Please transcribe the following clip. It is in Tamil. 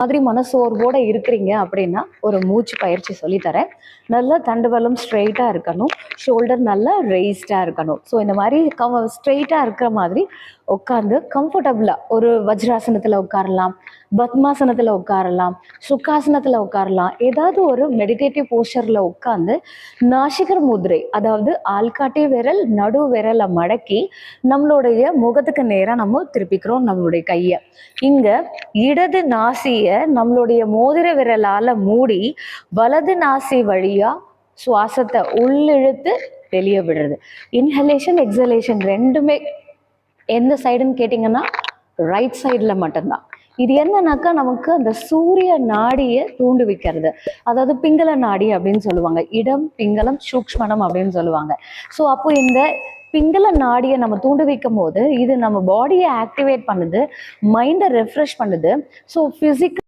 மாதிரி மனசோர்வோட இருக்கிறீங்க அப்படின்னா ஒரு மூச்சு பயிற்சி சொல்லித்தரேன். நல்லா தண்டுவலம் ஸ்ட்ரெயிட்டாக இருக்கணும். ஷோல்டர் நல்லா ரெய்ஸ்டாக இருக்கணும். ஸோ இந்த மாதிரி கம் ஸ்ட்ரெயிட்டாக இருக்கிற மாதிரி உட்காந்து கம்ஃபர்டபுளாக ஒரு வஜ்ராசனத்தில் உட்காரலாம் பத்மாசனத்தில் உட்காரலாம் சுக்காசனத்தில் உட்காரலாம். ஏதாவது ஒரு மெடிடேட்டிவ் போஸ்டரில் உட்காந்து நாசிகர் முதிரை அதாவது ஆள்காட்டி விரல் நடு விரலை மடக்கி நம்மளுடைய முகத்துக்கு நேராக நம்ம திருப்பிக்கிறோம் நம்மளுடைய கையை. இங்கே இடது நாசியை நம்மளுடைய மோதிர விரலால மூடி வலது நாசி வழியா சுவாசத்தை உள்ளிழுத்து வெளியே விடுறது. இன்ஹலேஷன் எக்ஸலேஷன் ரெண்டுமே எந்த சைடுன்னு கேட்டிங்கன்னா ரைட் சைடில் மட்டும்தான். இது என்னன்னாக்கா நமக்கு அந்த சூரிய நாடியை தூண்டுவிக்கிறது அதாவது பிங்கள நாடி அப்படின்னு சொல்லுவாங்க. இடம் பிங்களம் சூக்ஷ்மணம் அப்படின்னு சொல்லுவாங்க. ஸோ அப்போ இந்த பிங்கள நாடியை நம்ம தூண்டு வைக்கும் போது இது நம்ம பாடியை ஆக்டிவேட் பண்ணுது மைண்டை ரெஃப்ரெஷ் பண்ணுது. So physical